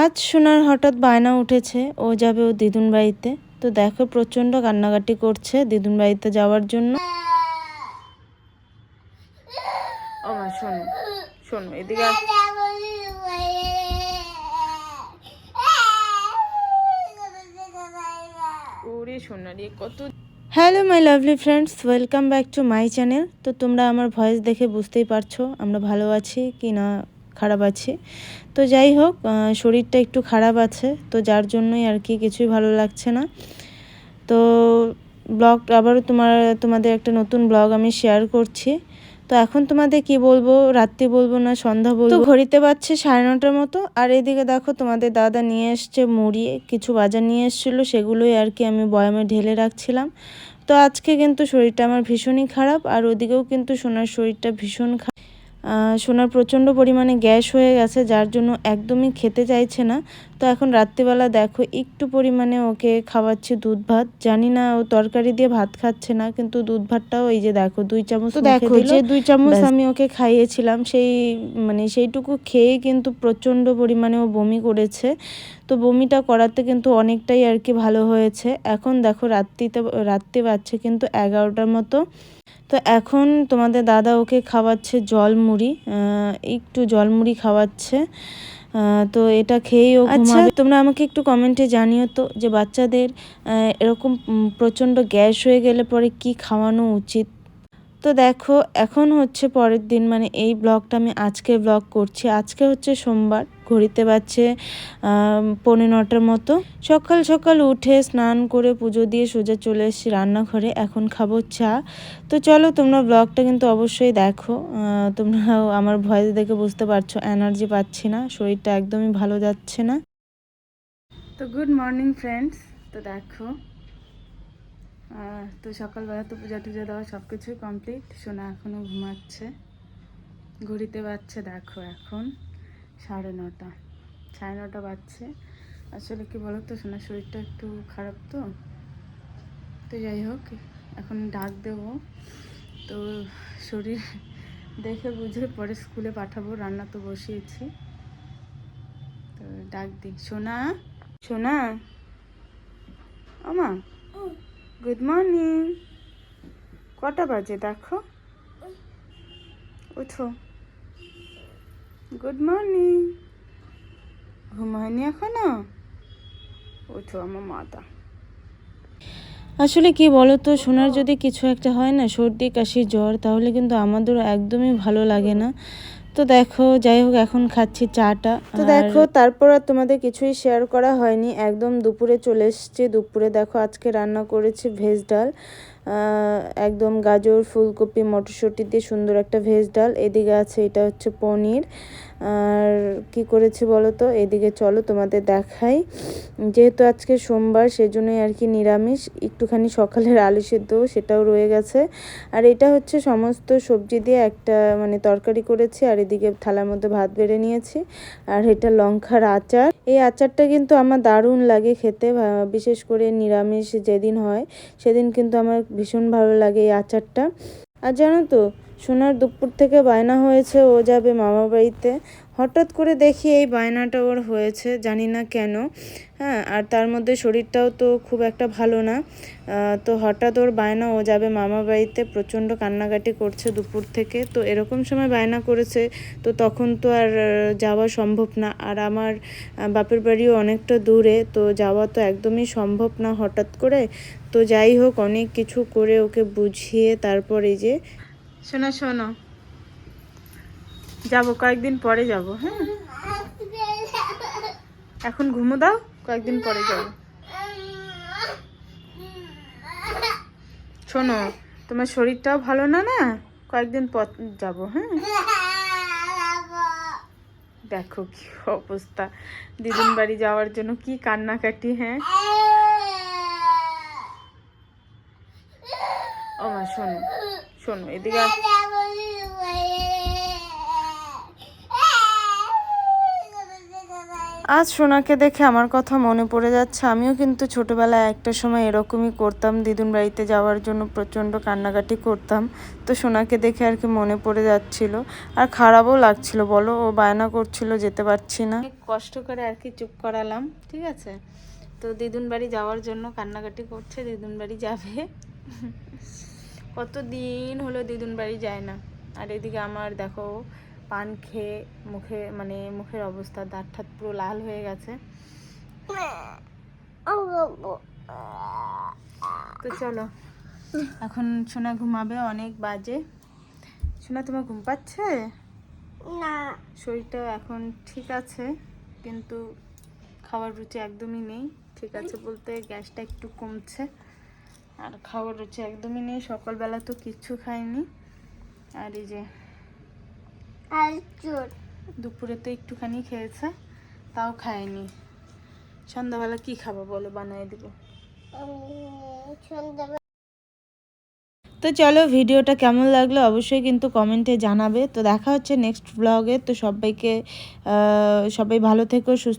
আজ সোনার হঠাৎ বায়না উঠেছে ও যাবে ও দিদুন বাড়িতে। তো দেখো প্রচণ্ড কান্নাকাটি করছে দিদুন বাড়িতে যাওয়ার জন্য। ও মা শোনো শোনো এদিকে ওরে সোনারি কত hello my lovely friends welcome back to my channel তো তোমরা আমার ভয়েস দেখে বুঝতেই পারছ আমরা ভালো আছি কি না খারাপ আছি। তো যাই হোক শরীরটা একটু খারাপ আছে তো যার জন্যই আর কি কিছুই ভালো লাগছে না। তো ব্লগ আবারও তোমার তোমাদের একটা নতুন ব্লগ আমি শেয়ার করছি। তো এখন তোমাদের কি বলব? রাত্রি বলব না সন্ধ্যা বলব? ঘড়িতে পাচ্ছে সাড়ে নটার মতো আর এদিকে দেখো তোমাদের দাদা নিয়ে এসছে মুড়ি কিছু বাজার নিয়ে এসেছিল সেগুলোই আর কি আমি বয়ামে ঢেলে রাখছিলাম। তো আজকে কিন্তু শরীরটা আমার ভীষণই খারাপ আর ওদিকেও কিন্তু সোনার শরীরটা ভীষণ খারাপ। সোনার প্রচণ্ড পরিমাণে গ্যাস হয়ে গেছে যার জন্য একদমই খেতে চাইছে না। তো এখন রাত্রিবেলা দেখো একটু পরিমাণে ওকে খাওয়াচ্ছি দুধ ভাত জানি না ও তরকারি দিয়ে ভাত খাচ্ছে না কিন্তু দুধ ভাতটাও এই যে দেখো দুই চামচ দেখো যে দুই চামচ আমি ওকে খাইয়েছিলাম সেই মানে সেইটুকু খেয়ে কিন্তু প্রচণ্ড পরিমাণে ও বমি করেছে। তো বমিটা করাতে কিন্তু অনেকটাই আর কি ভালো হয়েছে। এখন দেখো রাত্রিতে রাত্রি বাজছে কিন্তু এগারোটার মতো। তো এখন তোমাদের দাদা ওকে খাওয়াচ্ছে জল মুড়ি একটু জল মুড়ি খাওয়াচ্ছে তো এটা খেয়েই ও ঘুমাবে। তোমরা আমাকে একটু কমেন্টে জানিও তো যে বাচ্চাদের এরকম প্রচণ্ড গ্যাস হয়ে গেলে পরে কি খাওয়ানো উচিত? তো দেখো এখন হচ্ছে পরের দিন মানে এই ব্লগটা আমি আজকে ব্লগ করছি। আজকে হচ্ছে সোমবার ঘড়িতে বাজছে পৌনে নটার মতো। সকাল সকাল উঠে স্নান করে পুজো দিয়ে সোজা চলে এসেছি রান্নাঘরে। এখন খাব চা। তো চলো তোমরা ব্লগটা কিন্তু অবশ্যই দেখো। আহ, তোমরাও আমার ভয়েস দেখে বুঝতে পারছ এনার্জি পাচ্ছি না শরীরটা একদমই ভালো যাচ্ছে না। তো গুড মর্নিং ফ্রেন্ডস। তো দেখো তো সকালবেলা তো পূজা টুজা দেওয়া সব কিছুই কমপ্লিট সোনা এখনও ঘুমাচ্ছে। ঘড়িতে বাজছে দেখো এখন সাড়ে নটা। সাড়ে নটা বাজছে। আসলে কি বলো তো সোনার শরীরটা একটু খারাপ তো। তো যাই হোক, এখন ডাক দেবো। তো শরীর দেখে বুঝে পরে স্কুলে পাঠাবো, রান্না তো বসিয়েছি। তো ডাক দিই। সোনা? সোনা? আমা গুড মর্নিং কটা বাজে দেখো? উঠো। গুড মর্নিং ঘুমায়নি এখনও? উঠো আমার মাতা আসলে কি বলো তো সোনার যদি কিছু একটা হয় না, সর্দি, কাশি, জ্বর, তাহলে কিন্তু আমাদেরও একদমই ভালো লাগে না। তো দেখো যাই হোক এখন খাচ্ছি চাটা। তো দেখো তারপর আর তোমাদের কিছুই শেয়ার করা হয়নি। একদম দুপুরে চলে এসছে। দুপুরে দেখো আজকে রান্না করেছি ভেজ ডাল। একদম গাজর, ফুলকপি, মটরশুঁটি দিয়ে সুন্দর একটা ভেজ ডাল। এদিকে আছে, এটা হচ্ছে পনির। আর কি করেছি বলো তো? এদিকে চলো তোমাদের দেখাই। যেহেতু আজকে সোমবার, সেজন্যই আর কি নিরামিষ। একটুখানি সকালের আলু সেদ্ধ সেটাও রয়ে গেছে। আর এটা হচ্ছে সমস্ত সবজি দিয়ে একটা মানে তরকারি করেছি, আর এদিকে থালার মধ্যে ভাত বেড়ে নিয়েছি। আর এটা লঙ্কার আচার। এই আচারটা কিন্তু আমার দারুণ লাগে খেতে বিশেষ করে নিরামিষ যেদিন হয়, সেদিন কিন্তু আমার ভীষণ ভালো লাগে এই আচারটা। আর জানো তো, সোনার দুপুর থেকে বায়না হয়েছে, ও যাবে মামা বাড়িতে। হঠাৎ করে দেখি এই বায়নাটা ওর হয়েছে, জানি না কেন। হ্যাঁ আর তার মধ্যে শরীরটাও তো খুব একটা ভালো না। তো হঠাৎ ওর বায়না, ও যাবে মামা বাড়িতে, প্রচণ্ড কান্নাকাটি করছে দুপুর থেকে। তো এরকম সময় বায়না করেছে, তো তখন তো আর যাওয়া সম্ভব না। আর আমার বাপের বাড়িও অনেকটা দূরে, তো যাওয়া তো একদমই সম্ভব না হঠাৎ করে। তো যাই হোক, অনেক কিছু করে ওকে বুঝিয়ে তারপরে যে শোনো শোনো। যাব, কয়েকদিন পরে যাব হ্যাঁ? এখন ঘুমো দাও, কয়েকদিন পরে যাব। শোনো, তোমার শরীরটাও ভালো না না? কয়েকদিন পর যাব হ্যাঁ? দেখো কি অবস্থা। দিদিন বাড়ি যাওয়ার জন্য কি কান্নাকাটি হ্যাঁ? ও মা শোনো শোনো এদিকে আজ সোনাকে দেখে আমার কথা মনে পড়ে যাচ্ছে। আমিও কিন্তু ছোটবেলায় একটা সময় এরকমই করতাম। দিদুন বাড়িতে যাওয়ার জন্য প্রচণ্ড কান্নাকাটি করতাম। তো সোনাকে দেখে আর কি মনে পড়ে যাচ্ছিল। আর খারাপও লাগছিল বলো ও বায়না করছিল যেতে পারছি না। কষ্ট করে আর কি চুপ করালাম ঠিক আছে? তো দিদুন বাড়ি যাওয়ার জন্য কান্নাকাটি করছে দিদুন বাড়ি যাবে। কত দিন হলো দিদুন বাড়ি যায় না। আর এদিকে আমার দেখো পান খেয়ে মুখে মানে মুখের অবস্থা দাঁত ঠাত পুরো লাল হয়ে গেছে। তো চলো এখন সোনা ঘুমাবে অনেক বাজে। সোনা তোমার ঘুম পাচ্ছে? না। শরীরটা এখন ঠিক আছে কিন্তু খাওয়ার রুচি একদমই নেই। ঠিক আছে বলতে গ্যাসটা একটু কমছে। আর খাওয়ার রুচি একদমই নেই সকালবেলা তো কিচ্ছু খাইনি। আর এই যে দুপুরে তো একটুখানি খেয়েছে তাও খায়নি। সন্ধ্যাবেলা কি খাব বলো বানিয়ে দিব। তো চলো ভিডিওটা কেমন লাগল অবশ্যই কিন্তু কমেন্টে জানাবে। তো দেখা হচ্ছে নেক্সট ব্লগে তো সবাইকে সবাই ভালো থেকো সুস্থ